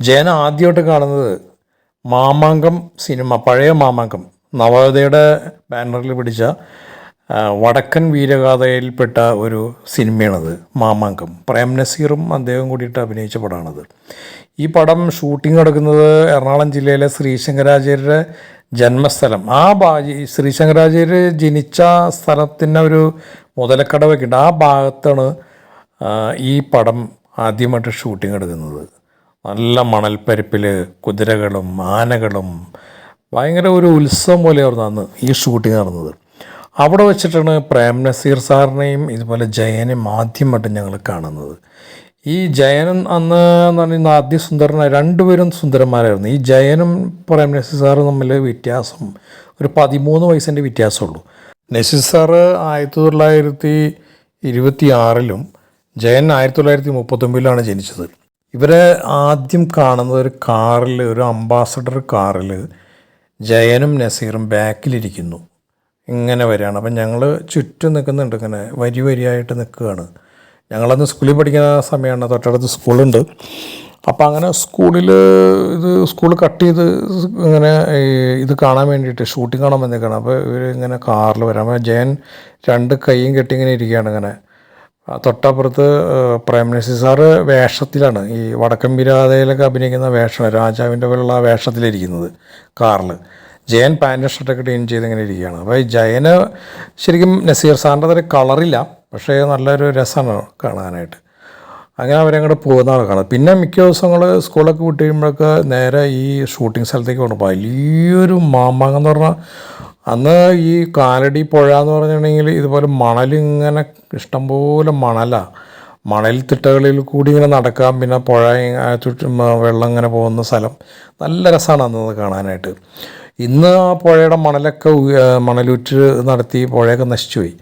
ജയൻ ആദ്യമായിട്ട് കാണുന്നത് മാമാങ്കം സിനിമ പഴയ മാമാങ്കം. നവോദയയുടെ ബാനറിൽ പിടിച്ച വടക്കൻ വീരഗാഥയിൽപ്പെട്ട ഒരു സിനിമയാണത് മാമാങ്കം. പ്രേം നസീറും അദ്ദേഹം കൂടിയിട്ട് അഭിനയിച്ച പടമാണത്. ഈ പടം ഷൂട്ടിംഗ് നടക്കുന്നത് എറണാകുളം ജില്ലയിലെ ശ്രീശങ്കരാചാര്യരുടെ ജന്മസ്ഥലം. ആ ഭാ ശ്രീശങ്കരാചാര്യർ ജനിച്ച സ്ഥലത്തിന്റെ ഒരു മുതലക്കടവൊക്കെ ഉണ്ട്. ആ ഭാഗത്താണ് ഈ പടം ആദ്യമായിട്ട് ഷൂട്ടിംഗ് എടുക്കുന്നത് നല്ല മണൽപ്പരപ്പിൽ കുതിരകളും ആനകളും. ഭയങ്കര ഒരു ഉത്സവം പോലെയായിരുന്നു അന്ന് ഈ ഷൂട്ടിംഗ് നടന്നത്. അവിടെ വെച്ചിട്ടാണ് പ്രേം നസീർ സാറിനെയും ഇതുപോലെ ജയനെയും ആദ്യമായിട്ട് ഞങ്ങൾ കാണുന്നത്. ഈ ജയനും അന്ന് എന്ന് പറഞ്ഞാൽ ആദ്യ സുന്ദരനായ രണ്ടുപേരും സുന്ദരന്മാരായിരുന്നു. ഈ ജയനും പ്രേം നസീർ സാറും തമ്മിൽ വ്യത്യാസം ഒരു പതിമൂന്ന് വയസ്സിന്റെ വ്യത്യാസമുള്ളൂ. നസീർ സാറ് ആയിരത്തി തൊള്ളായിരത്തി ഇരുപത്തി ആറിലും ജയൻ ആയിരത്തി തൊള്ളായിരത്തി മുപ്പത്തൊമ്പതിലാണ് ജനിച്ചത്. ഇവരെ ആദ്യം കാണുന്നത് ഒരു കാറിൽ ഒരു അംബാസഡർ കാറിൽ ജയനും നസീറും ബാക്കിലിരിക്കുന്നു. ഇങ്ങനെ വരികയാണ്. അപ്പം ഞങ്ങൾ ചുറ്റും നിൽക്കുന്നുണ്ട്. ഇങ്ങനെ വരി വരിയായിട്ട് നിൽക്കുകയാണ്. ഞങ്ങളന്ന് സ്കൂളിൽ പഠിക്കുന്ന സമയമാണ്. തൊട്ടടുത്ത് സ്കൂളുണ്ട്. അപ്പം അങ്ങനെ സ്കൂളിൽ ഇത് സ്കൂൾ കട്ട് ചെയ്ത് ഇങ്ങനെ ഇത് കാണാൻ വേണ്ടിയിട്ട് ഷൂട്ടിംഗ് കാണാൻ വന്നേക്കാണ് അപ്പോൾ ഇവർ ഇങ്ങനെ കാറിൽ വരാം അപ്പോൾ ജയൻ രണ്ട് കൈയും കെട്ടി ഇങ്ങനെ ഇരിക്കുകയാണ് ഇങ്ങനെ. തൊട്ടപ്പുറത്ത് പ്രൈം മിനിസ്റ്റർ സാറ് വേഷത്തിലാണ്. ഈ വടക്കം വിരാതയിലൊക്കെ അഭിനയിക്കുന്ന വേഷം രാജാവിന്റെ പോലുള്ള വേഷത്തിലിരിക്കുന്നത് കാറിൽ ജയൻ പാന്റ് ഷർട്ടൊക്കെ ടീൻ ചെയ്ത് ഇങ്ങനെ ഇരിക്കുകയാണ്. അപ്പോൾ ഈ ജയന് ശരിക്കും നസീർ സാറിന്റെ അത്ര കളറില്ല പക്ഷേ നല്ലൊരു രസമാണ് കാണാനായിട്ട്. അങ്ങനെ അവരങ്ങോട്ട് പോകുന്നതാണ് കാണുന്നത്. പിന്നെ മിക്ക ദിവസങ്ങൾ സ്കൂളൊക്കെ വിട്ട് കഴിയുമ്പോഴൊക്കെ നേരെ ഈ ഷൂട്ടിംഗ് സ്ഥലത്തേക്ക് പോകുന്നു വലിയൊരു മാമാങ്ങെന്ന് പറഞ്ഞാൽ അന്ന് ഈ കാലടി പുഴ എന്ന് പറഞ്ഞിട്ടുണ്ടെങ്കിൽ ഇതുപോലെ മണലിങ്ങനെ ഇഷ്ടംപോലെ മണലാണ് മണൽ തിട്ടകളിൽ കൂടി ഇങ്ങനെ നടക്കാം. പിന്നെ പുഴ ചുറ്റും വെള്ളം ഇങ്ങനെ പോകുന്ന സ്ഥലം. നല്ല രസമാണ് അന്ന് കാണാനായിട്ട്. ഇന്ന് ആ പുഴയുടെ മണലൊക്കെ മണലുറ്റ് നടത്തി പുഴയൊക്കെ നശിച്ചുപോയി.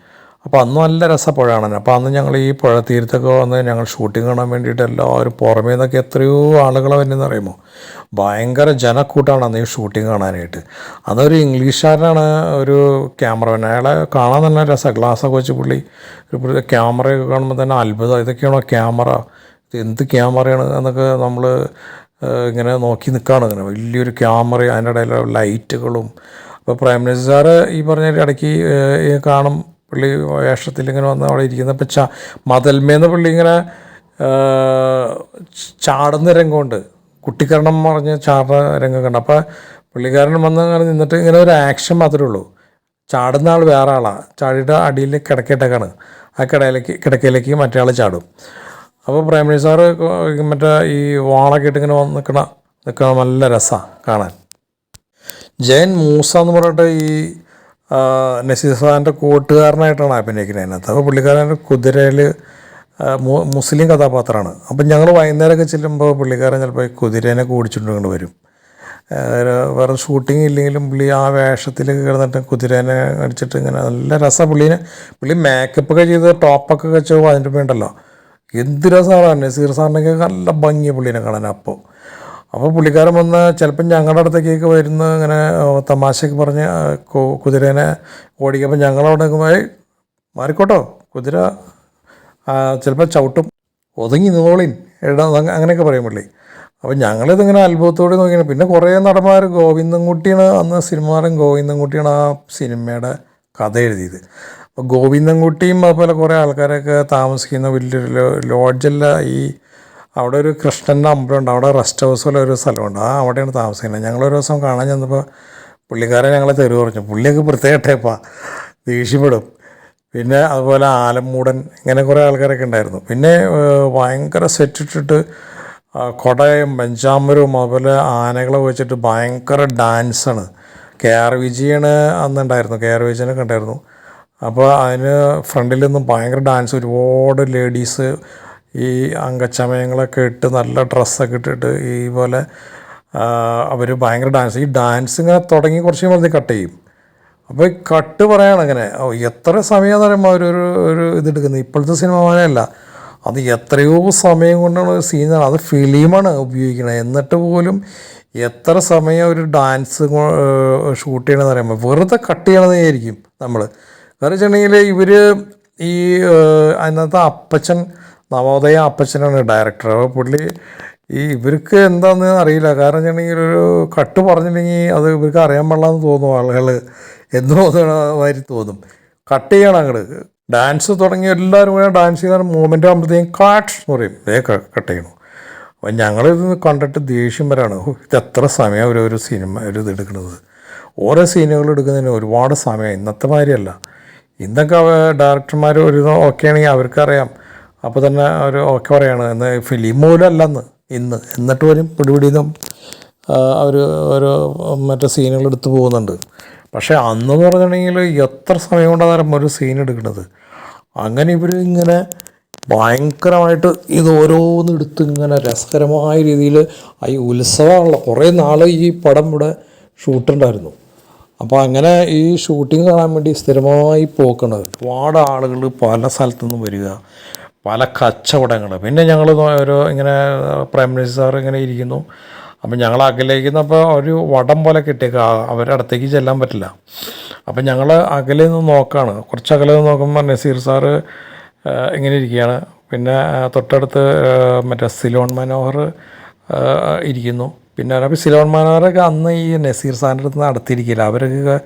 അപ്പോൾ അന്ന് നല്ല രസ പുഴ കാണാൻ അപ്പോൾ അന്ന് ഞങ്ങൾ ഈ പുഴ തീരത്തൊക്കെ വന്ന് ഞങ്ങൾ ഷൂട്ടിംഗ് കാണാൻ വേണ്ടിയിട്ട് എല്ലാവരും പുറമേ നിന്നൊക്കെ എത്രയോ ആളുകൾ വരുന്നതെന്ന് അറിയുമോ? ഭയങ്കര ജനക്കൂട്ടാണ് അന്ന് ഈ ഷൂട്ടിംഗ് കാണാനായിട്ട്. അന്നൊരു ഇംഗ്ലീഷുകാരനാണ് ഒരു ക്യാമറമാൻ അയാളെ കാണാൻ നല്ല രസമാണ് ഗ്ലാസ്സൊക്കെ വെച്ച് പുള്ളി ഒരു ക്യാമറയൊക്കെ കാണുമ്പോൾ തന്നെ അത്ഭുതം. ഇതൊക്കെയാണോ ക്യാമറ ഇത് എന്ത് ക്യാമറയാണ് എന്നൊക്കെ നമ്മൾ ഇങ്ങനെ നോക്കി നിൽക്കുകയാണ് ഇങ്ങനെ. വലിയൊരു ക്യാമറ അതിന്റെ ഇടയിലുള്ള ലൈറ്റുകളും അപ്പോൾ പ്രൈം മിനിസ്റ്റർ സാറ് ഈ പറഞ്ഞ ഇടയ്ക്ക് കാണും പുള്ളി വേഷത്തിൽ ഇങ്ങനെ വന്ന് അവിടെ ഇരിക്കുന്നപ്പോൾ ചാ മതൽമേന്ന് പുള്ളി ഇങ്ങനെ ചാടുന്ന രംഗമുണ്ട്. കുട്ടിക്കരണം പറഞ്ഞ് ചാടുന്ന രംഗം കണ്ട് അപ്പോൾ പുള്ളിക്കാരൻ വന്ന് അങ്ങനെ നിന്നിട്ട് ഇങ്ങനെ ഒരു ആക്ഷൻ മാത്രമേ ഉള്ളൂ. ചാടുന്ന ആൾ വേറെ ആളാണ് ചാടിയിട്ട് അടിയിൽ കിടക്കയിട്ടേക്കാണ് ആ കിടയിലേക്ക് കിടക്കയിലേക്ക് മറ്റേ ആൾ ചാടും. അപ്പോൾ പ്രൈമറി സാറ് മറ്റേ ഈ വാളൊക്കെ ഇട്ട് ഇങ്ങനെ വന്ന് നിൽക്കണ നിൽക്കണ നല്ല രസമാണ് കാണാൻ. ജയൻ മൂസ എന്ന് പറഞ്ഞിട്ട് ഈ സാറിന്റെ കൂട്ടുകാരനായിട്ടാണ് അഭിനയിക്കുന്നത് അതിനകത്ത്. അപ്പോൾ പുള്ളിക്കാരൻ കുതിരയിൽ മുസ്ലിം കഥാപാത്രമാണ്. അപ്പം ഞങ്ങൾ വൈകുന്നേരമൊക്കെ ചെല്ലുമ്പോൾ പുള്ളിക്കാരൻ ചിലപ്പോൾ കുതിരേനെ കൂടിച്ചുകൊണ്ട് വരും. വേറെ ഷൂട്ടിംഗ് ഇല്ലെങ്കിലും പുള്ളി ആ വേഷത്തിൽ കിടന്നിട്ട് കുതിരേനെ അടിച്ചിട്ട് ഇങ്ങനെ നല്ല രസമാണ് പുള്ളീനെ. പുള്ളി മേക്കപ്പ് ഒക്കെ ചെയ്ത് ടോപ്പൊക്കെ വെച്ച് അതിന്റെ ഉണ്ടല്ലോ. എന്ത് രസമാണ് നസീർ സാറിനൊക്കെ നല്ല ഭംഗിയാണ് പുള്ളീനെ കാണാൻ. അപ്പോൾ അപ്പോൾ പുള്ളിക്കാരൻ വന്ന് ചിലപ്പം ഞങ്ങളുടെ അടുത്തേക്കൊക്കെ വരുന്ന ഇങ്ങനെ തമാശയൊക്കെ പറഞ്ഞ് കുതിരേനെ ഓടിക്കുമ്പോൾ ഞങ്ങളവിടെ പോയി മാറിക്കോട്ടോ കുതിര ചിലപ്പോൾ ചവിട്ടും ഒതുങ്ങി നിന്നോളിൻ എടാ അങ്ങനെയൊക്കെ പറയും പുള്ളി. അപ്പോൾ ഞങ്ങളിതിങ്ങനെ അത്ഭുതത്തോടെ നോക്കിയാണ്. പിന്നെ കുറേ നടന്മാർ ഗോവിന്ദൻകുട്ടിയാണ് അന്ന് സിനിമാരൻ ഗോവിന്ദൻകുട്ടിയാണ് ആ സിനിമയുടെ കഥ എഴുതിയത്. അപ്പോൾ ഗോവിന്ദൻകുട്ടിയും അതുപോലെ കുറേ ആൾക്കാരൊക്കെ താമസിക്കുന്ന വലിയൊരു ലോഡ്ജല്ല ഈ അവിടെ ഒരു കൃഷ്ണന്റെ അമ്പലമുണ്ട്. അവിടെ റെസ്റ്റ് ഹൗസ് പോലെ ഒരു സ്ഥലമുണ്ട്. ആ അവിടെയാണ് താമസിക്കുന്നത്. ഒരു ദിവസം കാണാൻ ചെന്നപ്പോൾ പുള്ളിക്കാരൻ ഞങ്ങളെ തെരുവ് പറഞ്ഞു പുള്ളിയൊക്കെ പ്രത്യേക ടൈപ്പാണ് ദേഷ്യപ്പെടും. പിന്നെ അതുപോലെ ആലമ്മൂടൻ ഇങ്ങനെ കുറേ ആൾക്കാരൊക്കെ ഉണ്ടായിരുന്നു. പിന്നെ ഭയങ്കര സെറ്റ് ഇട്ടിട്ട് ആ, കൊടയും പഞ്ചാമ്പരവും അതുപോലെ ആനകളെ വെച്ചിട്ട് ഭയങ്കര ഡാൻസാണ് കെ ആർ വിജയാണ് അന്നുണ്ടായിരുന്നു കെ ആർ വിജയനൊക്കെ ഉണ്ടായിരുന്നു അപ്പോൾ അതിന് ഫ്രണ്ടിൽ നിന്നും ഭയങ്കര ഡാൻസ് ഒരുപാട് ലേഡീസ് ഈ അംഗച്ചമയങ്ങളൊക്കെ ഇട്ട് നല്ല ഡ്രസ്സൊക്കെ ഇട്ടിട്ട് ഈ പോലെ അവർ ഭയങ്കര ഡാൻസ് ഈ ഡാൻസ് ഇങ്ങനെ തുടങ്ങി കുറച്ച് കഴിയുമ്പോൾ കട്ട് ചെയ്യും. അപ്പോൾ ഈ കട്ട് പറയാണ് അങ്ങനെ എത്ര സമയം പറയുമ്പോൾ അവരൊരു ഒരു ഇതെടുക്കുന്നത് ഇപ്പോഴത്തെ സിനിമ പോലെയല്ല അത് എത്രയോ സമയം കൊണ്ടാണ് ഒരു സീനാണ് അത് ഫിലിമാണ് ഉപയോഗിക്കുന്നത്. എന്നിട്ട് പോലും എത്ര സമയം ഒരു ഡാൻസ് ഷൂട്ട് ചെയ്യണമെന്ന് പറയുമ്പോൾ വെറുതെ കട്ട് ചെയ്യണതായിരിക്കും നമ്മൾ കാരണം വെച്ചിട്ടുണ്ടെങ്കിൽ ഇവർ ഈ അതിനകത്ത് അപ്പച്ചൻ നവോദയ അപ്പച്ചനാണ് ഡയറക്ടർ അപ്പോൾ പുള്ളി ഈ ഇവർക്ക് എന്താണെന്ന് അറിയില്ല. കാരണം വെച്ചിട്ടുണ്ടെങ്കിൽ ഒരു കട്ട് പറഞ്ഞിട്ടുണ്ടെങ്കിൽ അത് ഇവർക്ക് അറിയാൻ പാടില്ലെന്ന് തോന്നും ആളുകൾ എന്ന് തോന്നുന്നു തോന്നും. കട്ട് ചെയ്യണം അങ്ങോട്ട് ഡാൻസ് തുടങ്ങി എല്ലാവരും കൂടെ ഡാൻസ് ചെയ്യുന്ന മൂവ്മെന്റ് ആകുമ്പോഴത്തേക്കും കാട്ട് എന്ന് പറയും. ഇതേ കട്ട് ചെയ്യണം. അപ്പം ഞങ്ങളിത് കണ്ടിട്ട് ദേഷ്യം വരാണ്. "ഹോ, ഇത് എത്ര സമയം ഒരു ഒരു സിനിമ ഒരു ഇത് എടുക്കുന്നത്. ഓരോ സീനുകൾ എടുക്കുന്നതിന് ഒരുപാട് സമയം. ഇന്നത്തെ മാതിരിയല്ല ഇന്നൊക്കെ ഡയറക്ടർമാർ ഒരു ഓക്കെ ആണെങ്കിൽ അവർക്കറിയാം. അപ്പോൾ തന്നെ ഒരു ഓക്കെ പറയാണ് എന്ന് ഫിലിം പോലും അല്ലെന്ന് ഇന്ന്. എന്നിട്ട് പോലും പിടിപിടിന്നും അവർ ഓരോ മറ്റേ സീനുകൾ എടുത്ത് പോകുന്നുണ്ട്. പക്ഷേ അന്നെന്ന് പറഞ്ഞിട്ടുണ്ടെങ്കിൽ എത്ര സമയം കൊണ്ടാണ് ഒരു സീൻ എടുക്കുന്നത്? അങ്ങനെ ഇവർ ഇങ്ങനെ ഭയങ്കരമായിട്ട് ഇത് ഓരോന്ന് എടുത്ത് ഇങ്ങനെ രസകരമായ രീതിയിൽ ഈ ഉത്സവമാണല്ലോ. കുറേ നാൾ ഈ പടം ഇവിടെ ഷൂട്ടുണ്ടായിരുന്നു. അപ്പോൾ അങ്ങനെ ഈ ഷൂട്ടിംഗ് കാണാൻ വേണ്ടി സ്ഥിരമായി പോക്കണത്. ഒരുപാട് ആളുകൾ പല സ്ഥലത്തുനിന്നും വരിക. പല കച്ചവടങ്ങൾ പിന്നെ ഞങ്ങൾ ഒരു ഇങ്ങനെ പ്രൈം മിനിസ്റ്റർ ഇങ്ങനെ ഇരിക്കുന്നു. അപ്പം ഞങ്ങൾ അകലേക്കുന്നപ്പോൾ ഒരു വടം പോലെ കിട്ടിയേക്കുക അവരുടെ അടുത്തേക്ക് ചെല്ലാൻ പറ്റില്ല. അപ്പം ഞങ്ങൾ അകലെ നിന്ന് നോക്കുകയാണ് കുറച്ച് അകലെ നിന്ന് നോക്കുമ്പോൾ നസീർ സാറ് ഇങ്ങനെ ഇരിക്കുകയാണ്. പിന്നെ തൊട്ടടുത്ത് മറ്റേ സിലോൺ മനോഹർ ഇരിക്കുന്നു. പിന്നെ അപ്പോൾ സിലോൺ മനോഹറൊക്കെ അന്ന് ഈ നസീർ സാറിന്റെ അടുത്ത് നിന്ന് അടുത്തിരിക്കില്ല അവരൊക്കെ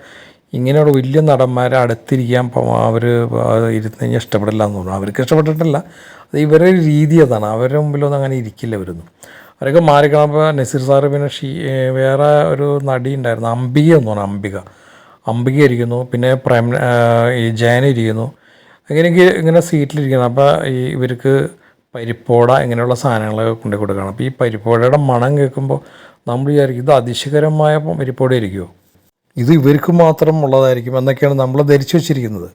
ഇങ്ങനെയുള്ള വലിയ നടന്മാരെ അടുത്തിരിക്കാൻ അവർ ഇരുന്ന് കഴിഞ്ഞാൽ ഇഷ്ടപ്പെടില്ല എന്ന് തോന്നുന്നു. അവർക്ക് ഇഷ്ടപ്പെട്ടിട്ടില്ല. അത് ഇവരുടെ രീതി അതാണ്. അവരുടെ മുമ്പിലൊന്നും അങ്ങനെ ഇരിക്കില്ല ഇവരൊന്നും. അവരൊക്കെ മാറിക്കണപ്പോൾ നസീർ സാറ് പിന്നെ ഷീ വേറെ ഒരു നടി ഉണ്ടായിരുന്നു. അംബിക എന്ന് പറഞ്ഞു അംബിക. അംബിക ഇരിക്കുന്നു. പിന്നെ പ്രേം ഈ ജയന ഇരിക്കുന്നു. അങ്ങനെയൊക്കെ ഇങ്ങനെ സീറ്റിലിരിക്കുന്നു. അപ്പോൾ ഈ ഇവർക്ക് പരിപ്പോട ഇങ്ങനെയുള്ള സാധനങ്ങളൊക്കെ കൊണ്ടു കൊടുക്കണം. അപ്പോൾ ഈ പരിപ്പോടയുടെ മണം കേൾക്കുമ്പോൾ നമ്മൾ വിചാരിക്കും ഇത് അതിശയകരമായ പരിപ്പോട ആയിരിക്കുമോ ഇത് ഇവർക്ക് മാത്രം ഉള്ളതായിരിക്കും എന്നൊക്കെയാണ് നമ്മൾ ധരിച്ചു വെച്ചിരിക്കുന്നത്.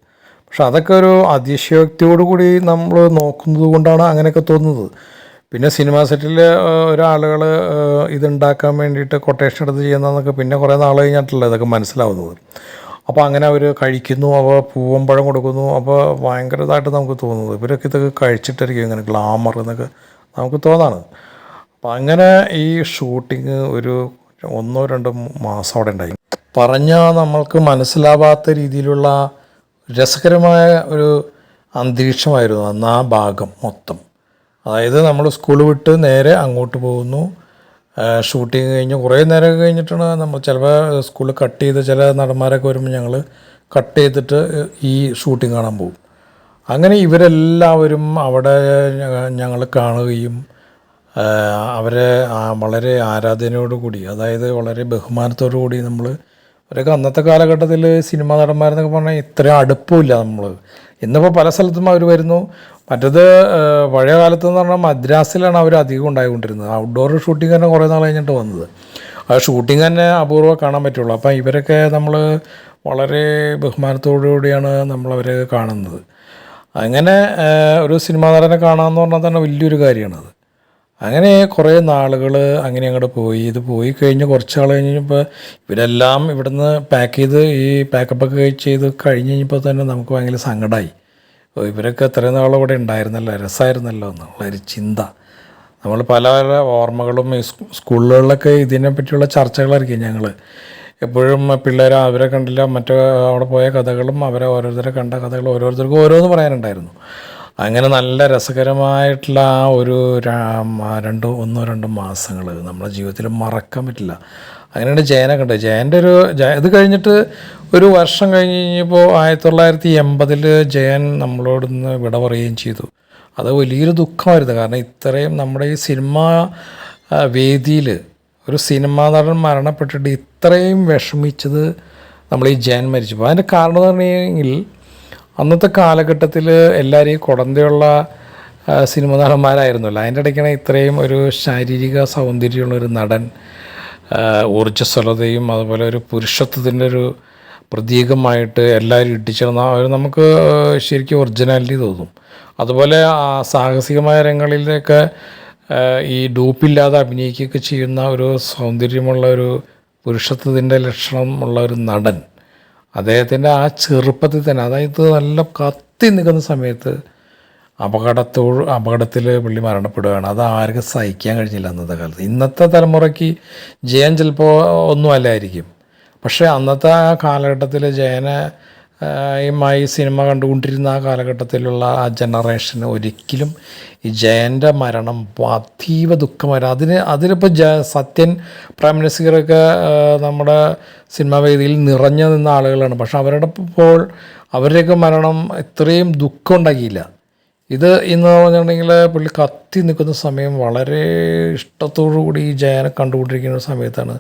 പക്ഷെ അതൊക്കെ ഒരു അതിശയോക്തിയോടുകൂടി നമ്മൾ നോക്കുന്നത് കൊണ്ടാണ് അങ്ങനെയൊക്കെ തോന്നുന്നത്. പിന്നെ സിനിമാ സെറ്റിൽ ഒരാളുകൾ ഇതുണ്ടാക്കാൻ വേണ്ടിയിട്ട് കൊട്ടേഷൻ എടുത്ത് ചെയ്യുന്നതെന്നൊക്കെ പിന്നെ കുറേ നാൾ കഴിഞ്ഞിട്ടല്ല ഇതൊക്കെ മനസ്സിലാവുന്നത്. അപ്പോൾ അങ്ങനെ അവർ കഴിക്കുന്നു അപ്പോൾ പഴം കൊടുക്കുന്നു അപ്പോൾ ഭയങ്കരതായിട്ട് നമുക്ക് തോന്നുന്നത്. ഇവരൊക്കെ ഇതൊക്കെ കഴിച്ചിട്ടായിരിക്കും ഇങ്ങനെ ഗ്ലാമർ എന്നൊക്കെ നമുക്ക് തോന്നാണ്. അപ്പം അങ്ങനെ ഈ ഷൂട്ടിങ് ഒരു ഒന്നോ രണ്ടോ മാസം അവിടെ ഉണ്ടായി. പറഞ്ഞാൽ നമ്മൾക്ക് മനസ്സിലാവാത്ത രീതിയിലുള്ള രസകരമായ ഒരു അന്തരീക്ഷമായിരുന്നു അന്ന് ആ ഭാഗം മൊത്തം. അതായത് നമ്മൾ സ്കൂൾ വിട്ട് നേരെ അങ്ങോട്ട് പോകുന്നു. ഷൂട്ടിങ് കഴിഞ്ഞ് കുറേ നേരം കഴിഞ്ഞിട്ടാണ് നമ്മൾ ചിലപ്പോൾ സ്കൂളിൽ കട്ട് ചെയ്ത് ചില നടന്മാരൊക്കെ വരുമ്പോൾ ഞങ്ങൾ കട്ട് ചെയ്തിട്ട് ഈ ഷൂട്ടിങ് കാണാൻ പോകും. അങ്ങനെ ഇവരെല്ലാവരും അവിടെ ഞങ്ങൾ കാണുകയും അവരെ വളരെ ആരാധനയോടു കൂടി അതായത് വളരെ ബഹുമാനത്തോടു കൂടി നമ്മൾ അവരൊക്കെ അന്നത്തെ കാലഘട്ടത്തിൽ സിനിമാ നടന്മാരെന്നൊക്കെ പറഞ്ഞാൽ ഇത്ര അടുപ്പമില്ല നമ്മൾ ഇന്നിപ്പോൾ പല സ്ഥലത്തും അവർ വരുന്നു. മറ്റത് പഴയ കാലത്ത് എന്ന് പറഞ്ഞാൽ മദ്രാസിലാണ് അവർ അധികം ഉണ്ടായിക്കൊണ്ടിരുന്നത്. ഔട്ട്ഡോർ ഷൂട്ടിംഗ് തന്നെ കുറേ നാൾ കഴിഞ്ഞിട്ട് വന്നത്. ആ ഷൂട്ടിംഗ് തന്നെ അപൂർവം കാണാൻ പറ്റുള്ളൂ. അപ്പം ഇവരൊക്കെ നമ്മൾ വളരെ ബഹുമാനത്തോടു കൂടിയാണ് നമ്മളവരെ കാണുന്നത്. അങ്ങനെ ഒരു സിനിമാ നടനെ കാണാമെന്ന് പറഞ്ഞാൽ തന്നെ വലിയൊരു കാര്യമാണത് അങ്ങനെ കുറേ നാളുകൾ അങ്ങനെ അങ്ങോട്ട് പോയി. ഇത് പോയി കഴിഞ്ഞ് കുറച്ച് നാൾ കഴിഞ്ഞപ്പോൾ ഇവരെല്ലാം ഇവിടുന്ന് പാക്ക് ചെയ്ത് ഈ പാക്കപ്പൊക്കെ ചെയ്ത് കഴിഞ്ഞ് കഴിഞ്ഞപ്പോൾ തന്നെ നമുക്ക് ഭയങ്കര സങ്കടമായി ഇവരൊക്കെ എത്രയും നാളും ഇവിടെ ഉണ്ടായിരുന്നല്ലോ? രസമായിരുന്നല്ലോ എന്നുള്ള ഒരു ചിന്ത. നമ്മൾ പല പല ഓർമ്മകളും സ്കൂളുകളിലൊക്കെ ഇതിനെ പറ്റിയുള്ള ചർച്ചകളായിരിക്കും ഞങ്ങൾ എപ്പോഴും പിള്ളേർ അവരെ കണ്ടില്ല മറ്റേ അവിടെ പോയ കഥകളും അവരെ ഓരോരുത്തരെ കണ്ട കഥകളും ഓരോരുത്തർക്കും ഓരോന്ന് പറയാനുണ്ടായിരുന്നു. അങ്ങനെ നല്ല രസകരമായിട്ടുള്ള ആ ഒരു രണ്ട് ഒന്നോ രണ്ടോ മാസങ്ങൾ നമ്മുടെ ജീവിതത്തിൽ മറക്കാൻ പറ്റില്ല. അങ്ങനെയാണ് ജയനെ കണ്ടത്. ജയന്റെ ഒരു ഇത് കഴിഞ്ഞിട്ട് ഒരു വർഷം കഴിഞ്ഞ് കഴിഞ്ഞപ്പോൾ ആയിരത്തി തൊള്ളായിരത്തി എൺപതിൽ ജയൻ നമ്മളോട് നിന്ന് വിട പറയുകയും ചെയ്തു. അത് വലിയൊരു ദുഃഖമായിരുന്നു. കാരണം ഇത്രയും നമ്മുടെ ഈ സിനിമ വേദിയിൽ ഒരു സിനിമാ നടൻ മരണപ്പെട്ടിട്ട് ഇത്രയും വിഷമിച്ചത് നമ്മൾ ഈ ജയൻ മരിച്ചു അതിന്റെ കാരണം എന്ന് അന്നത്തെ കാലഘട്ടത്തിൽ എല്ലാവരെയും കുടന്തയുള്ള സിനിമ നടന്മാരായിരുന്നല്ലോ അതിന്റെ ഇടയ്ക്കാണ് ഇത്രയും ഒരു ശാരീരിക സൗന്ദര്യമുള്ള ഒരു നടൻ ഊർജസ്വലതയും അതുപോലെ ഒരു പുരുഷത്വത്തിന്റെ ഒരു പ്രതീകമായിട്ട് എല്ലാവരും ഇട്ടിച്ചേർന്ന ഒരു നമുക്ക് ശരിക്കും ഒറിജിനാലിറ്റി തോന്നും. അതുപോലെ സാഹസികമായ രംഗങ്ങളിലൊക്കെ ഈ ഡൂപ്പില്ലാതെ അഭിനയിക്കുകയൊക്കെ ചെയ്യുന്ന ഒരു സൗന്ദര്യമുള്ള ഒരു പുരുഷത്വത്തിന്റെ ലക്ഷണമുള്ള ഒരു നടൻ അദ്ദേഹത്തിന്റെ ആ ചെറുപ്പത്തിൽ തന്നെ അതായത് നല്ല കത്തി നിൽക്കുന്ന സമയത്ത് അപകടത്തോ അപകടത്തിൽ പുള്ളി മരണപ്പെടുകയാണ്. അത് ആർക്കും സഹിക്കാൻ കഴിഞ്ഞില്ല അന്നത്തെ കാലത്ത്. ഇന്നത്തെ തലമുറയ്ക്ക് ജയൻ ചിലപ്പോൾ ഒന്നും അല്ലായിരിക്കും. പക്ഷേ അന്നത്തെ ആ കാലഘട്ടത്തിൽ ജയനെ മായി സിനിമ കണ്ടുകൊണ്ടിരുന്ന ആ കാലഘട്ടത്തിലുള്ള ആ ജനറേഷന് ഒരിക്കലും ഈ ജയന്റെ മരണം അതീവ ദുഃഖമായിരുന്നു. അതിന് അതിലിപ്പോൾ ജ സത്യൻ പ്രൈം മിനിസ്റ്ററൊക്കെ നമ്മുടെ സിനിമാ വേദിയിൽ നിറഞ്ഞു നിന്ന ആളുകളാണ്. പക്ഷെ അവരുടെ ഇപ്പോൾ അവരുടെയൊക്കെ മരണം ഇത്രയും ദുഃഖം ഉണ്ടാക്കിയില്ല. ഇത് ഇന്ന് പറഞ്ഞിട്ടുണ്ടെങ്കിൽ പുള്ളി കത്തി നിൽക്കുന്ന സമയം വളരെ ഇഷ്ടത്തോടു കൂടി ഈ ജയനെ കണ്ടുകൊണ്ടിരിക്കുന്ന സമയത്താണ്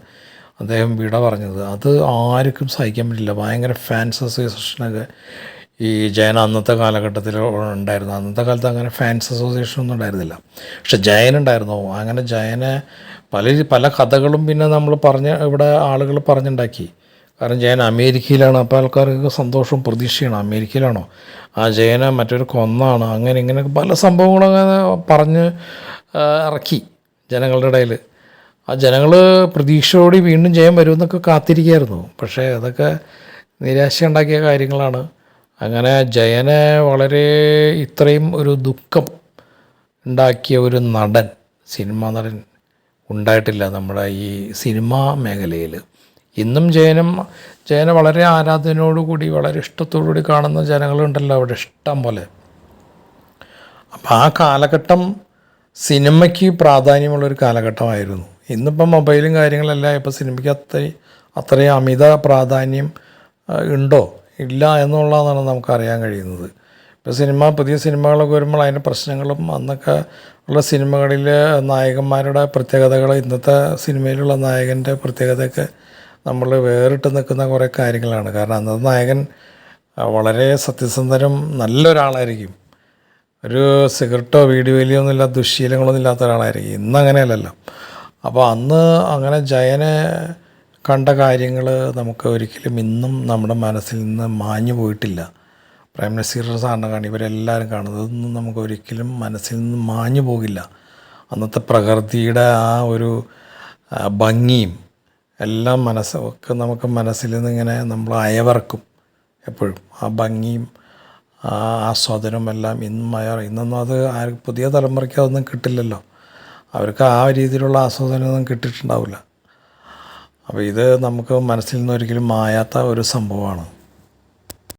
അദ്ദേഹം വിട പറഞ്ഞത്. അത് ആർക്കും സഹിക്കാൻ പറ്റില്ല. ഭയങ്കര ഫാൻസ് അസോസിയേഷനൊക്കെ ഈ ജയൻ അന്നത്തെ കാലഘട്ടത്തിൽ ഉണ്ടായിരുന്നു. അന്നത്തെ കാലത്ത് അങ്ങനെ ഫാൻസ് അസോസിയേഷൻ ഒന്നും ഉണ്ടായിരുന്നില്ല. പക്ഷെ ജയൻ ഉണ്ടായിരുന്നു. അങ്ങനെ ജയനെ പല പല കഥകളും പിന്നെ നമ്മൾ പറഞ്ഞ് ഇവിടെ ആളുകൾ പറഞ്ഞുണ്ടാക്കി. കാരണം ജയൻ അമേരിക്കയിലാണ്. അപ്പോൾ ആൾക്കാർക്ക് സന്തോഷവും പ്രതീക്ഷയാണ് അമേരിക്കയിലാണോ? ആ ജയനെ മറ്റൊരു കൊന്നാണ്. അങ്ങനെ ഇങ്ങനെ പല സംഭവങ്ങളൊക്കെ പറഞ്ഞ് ഇറക്കി ജനങ്ങളുടെ ഇടയിൽ. ആ ജനങ്ങൾ പ്രതീക്ഷയോടെ വീണ്ടും ജയം വരുമെന്നൊക്കെ കാത്തിരിക്കുകയായിരുന്നു. പക്ഷേ അതൊക്കെ നിരാശ ഉണ്ടാക്കിയ കാര്യങ്ങളാണ്. അങ്ങനെ ജയനെ വളരെ ഇത്രയും ഒരു ദുഃഖം ഉണ്ടാക്കിയ ഒരു നടൻ സിനിമാ നടൻ ഉണ്ടായിട്ടില്ല നമ്മുടെ ഈ സിനിമാ മേഖലയിൽ ഇന്നും ജയനം ജയനെ വളരെ ആരാധനയോടുകൂടി വളരെ ഇഷ്ടത്തോടുകൂടി കാണുന്ന ജനങ്ങളുണ്ടല്ലോ അവിടെ ഇഷ്ടം പോലെ. അപ്പോൾ ആ കാലഘട്ടം സിനിമയ്ക്ക് പ്രാധാന്യമുള്ളൊരു കാലഘട്ടമായിരുന്നു. ഇന്നിപ്പം മൊബൈലും കാര്യങ്ങളെല്ലാം ഇപ്പോൾ സിനിമയ്ക്ക് അത്ര അത്രയും അമിത പ്രാധാന്യം ഉണ്ടോ? ഇല്ല എന്നുള്ളതാണ് നമുക്കറിയാൻ കഴിയുന്നത്. ഇപ്പോൾ സിനിമ പുതിയ സിനിമകളൊക്കെ വരുമ്പോൾ അതിന്റെ പ്രശ്നങ്ങളും അന്നൊക്കെ ഉള്ള സിനിമകളിൽ നായകന്മാരുടെ പ്രത്യേകതകൾ ഇന്നത്തെ സിനിമയിലുള്ള നായകന്റെ പ്രത്യേകതയൊക്കെ നമ്മൾ വേറിട്ട് നിൽക്കുന്ന കുറേ കാര്യങ്ങളാണ്. കാരണം അന്നത്തെ നായകൻ വളരെ സത്യസന്ധനും നല്ലൊരാളായിരിക്കും. ഒരു സിഗരറ്റോ വീഡിയോ വലിയോ ഒന്നും ഇല്ലാത്ത ദുശ്ശീലങ്ങളൊന്നും ഇല്ലാത്ത ഒരാളായിരിക്കും ഇന്ന് അങ്ങനെയല്ലല്ലോ അപ്പോൾ അന്ന് അങ്ങനെ ജയനെ കണ്ട കാര്യങ്ങൾ നമുക്ക് ഒരിക്കലും ഇന്നും നമ്മുടെ മനസ്സിൽ നിന്ന് മാഞ്ഞു പോയിട്ടില്ല. പ്രൈം നസീർ കാണി ഇവരെല്ലാവരും കാണുന്നത്. ഇതൊന്നും നമുക്ക് ഒരിക്കലും മനസ്സിൽ നിന്ന് മാഞ്ഞു പോകില്ല. അന്നത്തെ പ്രകൃതിയുടെ ആ ഒരു ഭംഗിയും എല്ലാം മനസ്സൊക്കെ നമുക്ക് മനസ്സിൽ നിന്ന് ഇങ്ങനെ നമ്മൾ അയവർക്കും എപ്പോഴും. ആ ഭംഗിയും ആ ആസ്വാദനവും എല്ലാം ഇന്നും അയർ ഇന്നൊന്നും അത് പുതിയ തലമുറയ്ക്ക് അതൊന്നും കിട്ടില്ലല്ലോ. അവർക്ക് ആ രീതിയിലുള്ള ആസ്വാദനമൊന്നും കിട്ടിയിട്ടുണ്ടാവില്ല. അപ്പോൾ ഇത് നമുക്ക് മനസ്സിൽ നിന്ന് ഒരിക്കലും മായാത്ത ഒരു സംഭവമാണ്.